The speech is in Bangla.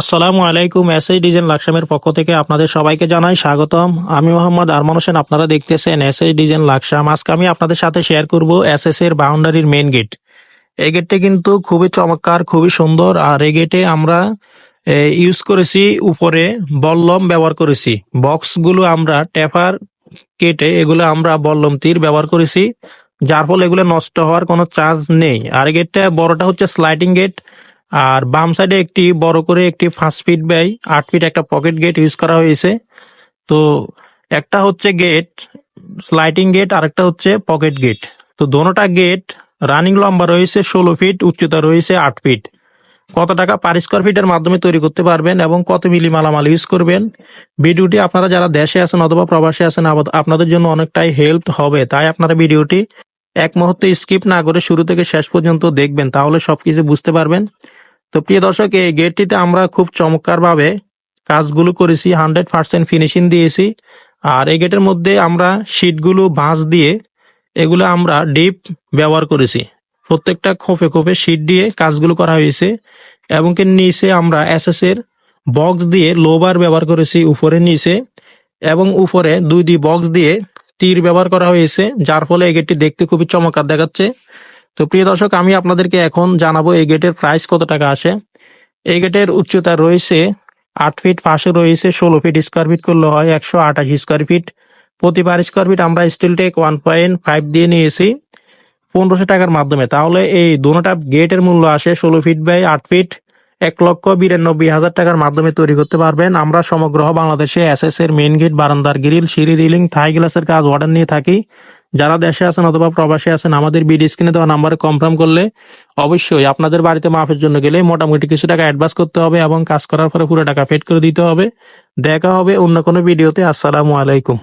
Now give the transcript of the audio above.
আসসালামু আলাইকুম এসএস ডিজাইন লাকসামের পক্ষ থেকে আপনাদের সবাইকে জানাই স্বাগতম। আমি মোহাম্মদ আরমান হোসেন, আপনারা দেখতেছেন এসএস ডিজাইন লাকসাম। আজকে আমি আপনাদের সাথে শেয়ার করব এসএস এর বাউন্ডারির মেন গেট এই গেটটা কিন্তু খুবই চমৎকার, খুবই সুন্দর, আর এই গেটে আমরা ইউজ করেছি, উপরে বল্লম ব্যবহার করেছি। বক্সগুলো আমরা টেপার কেটে এগুলো আমরা বল্লম তীর ব্যবহার করেছি, যার ফলে এগুলো নষ্ট হওয়ার কোনো চান্স নেই। আর গেটটা বড়টা হচ্ছে স্লাইডিং গেট আর বাম সাইডে একটি বড় করে একটি পাঁচ ফিট ব্যয়, আট ফিট একটা পকেট গেট ইউজ করা হয়েছে। তো একটা হচ্ছে গেট স্লাইডিং গেট আর একটা হচ্ছে পকেট গেট তো দোনোটা গেট রানিং লম্বা রয়েছে, ষোলো ফিট উচ্চতা রয়েছে, আট ফিট কত টাকা পার স্কোয়ার ফিটের মাধ্যমে তৈরি করতে পারবেন এবং কত মিলি মালামাল ইউজ করবেন? ভিডিওটি আপনারা যারা দেশে আছেন অথবা প্রবাসে আছেন আপনাদের জন্য অনেকটাই হেল্প হবে। তাই আপনারা ভিডিওটি এক মুহূর্তে স্কিপ না করে শুরু থেকে শেষ পর্যন্ত দেখবেন, তাহলে সবকিছু বুঝতে পারবেন। তো প্রিয় দর্শক, এই গেটটিতে আমরা খুব চমৎকার ভাবে কাজগুলো করেছি, হান্ড্রেড পার্সেন্ট ফিনিশিং দিয়েছি। আর এই গেটের মধ্যে আমরা শীটগুলো বাঁশ দিয়ে এগুলো আমরা ডিপ ব্যবহার করেছি। প্রত্যেকটা খোপে খোপে শীট দিয়ে কাজগুলো করা হয়েছে এবং কি নিচে আমরা এসএস এর বক্স দিয়ে লোবার ব্যবহার করেছি, উপরে নিচে এবং উপরে দুই দুই বক্স দিয়ে তীর ব্যবহার করা হয়েছে, যার ফলে এই গেটটি দেখতে খুবই চমৎকার দেখাচ্ছে। তো প্রিয় দর্শক, আমি আপনাদেরকে এখন জানাব এই গেটের প্রাইস কত টাকা আসে এই গেটের উচ্চতা রয়েছে আট ফিট, পাশে রয়েছে ষোলো ফিট স্কোয়ার ফিট করলে হয় একশো আঠাশ স্কোয়ার ফিট প্রতি পার স্কোয়ার ফিট আমরা steel take one point five দিয়ে নিয়েছি পনেরোশো টাকার মাধ্যমে। তাহলে এই দুটা গেটের মূল্য আসে ষোলো ফিট বাই আট ফিট। এক লক্ষ বিরানব্বই হাজার টাকার মাধ্যমে তৈরি করতে পারবেন। আমরা সমগ্র বাংলাদেশে এসএস এর মেইন গেট বারান্দার গ্রিল সিঁড়ি রিলিং থাই গ্লাসের কাজ অর্ডার নিয়ে থাকি। যারা দেশে আছেন অথবা প্রবাসে আছেন, আমাদের বিডি স্ক্রিনে দেওয়া নাম্বারে কনফার্ম করলে অবশ্যই আপনাদের বাড়িতে মাপের জন্য গেলে মোটামুটি কিছু টাকা অ্যাডভান্স করতে হবে এবং কাজ করার পরে পুরো টাকা পেড করে দিতে হবে। দেখা হবে অন্য কোনো ভিডিওতে আসসালামু আলাইকুম।